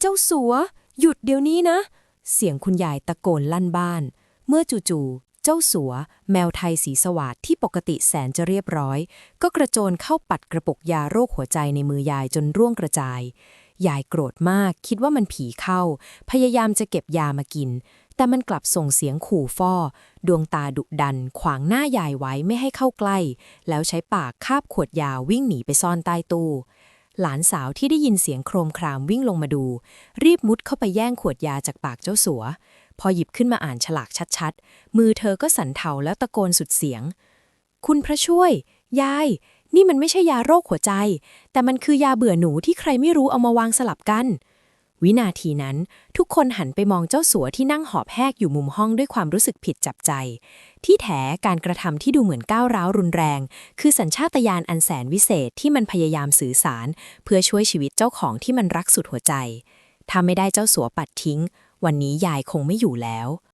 เจ้าสัว หยุดเดี๋ยวนี้นะ เสียงคุณยายตะโกนลั่นบ้าน เมื่อจู่ๆเจ้าสัว แมวไทยสีสวัสดที่ปกติแสนจะเรียบร้อย ก็กระโจนเข้าปัดกระปุกยาโรคหัวใจในมือยายจนร่วงกระจาย ยายโกรธมากคิดว่ามันผีเข้า พยายามจะเก็บยามากิน แต่มันกลับส่งเสียงขู่ฟอดวงตาดุดัน ขวางหน้ายายไว้ไม่ให้เข้าใกล้ แล้วใช้ปากคาบขวดยาวิ่งหนีไปซ่อนใต้ตู้ หลานสาวที่ได้ยินเสียงโครมครามวิ่งลงมาดู รีบมุดเข้าไปแย่งขวดยาจากปากเจ้าสัว พอหยิบขึ้นมาอ่านฉลากชัดๆ มือเธอก็สั่นเทาแล้วตะโกนสุดเสียง คุณพระช่วย ยาย นี่มันไม่ใช่ยาโรคหัวใจ แต่มันคือยาเบื่อหนูที่ใครไม่รู้เอามาวางสลับกัน วินาทีนั้น ทุกคนหันไปมองเจ้าสัวที่นั่งหอบแหกอยู่มุมห้องด้วยความรู้สึกผิดจับใจ ที่แท้การกระทำที่ดูเหมือนก้าวร้าวรุนแรง คือสัญชาตญาณอันแสนวิเศษที่มันพยายามสื่อสาร เพื่อช่วยชีวิตเจ้าของที่มันรักสุดหัวใจ ถ้าไม่ได้เจ้าสัวปัดทิ้ง วันนี้ยายคงไม่อยู่แล้ว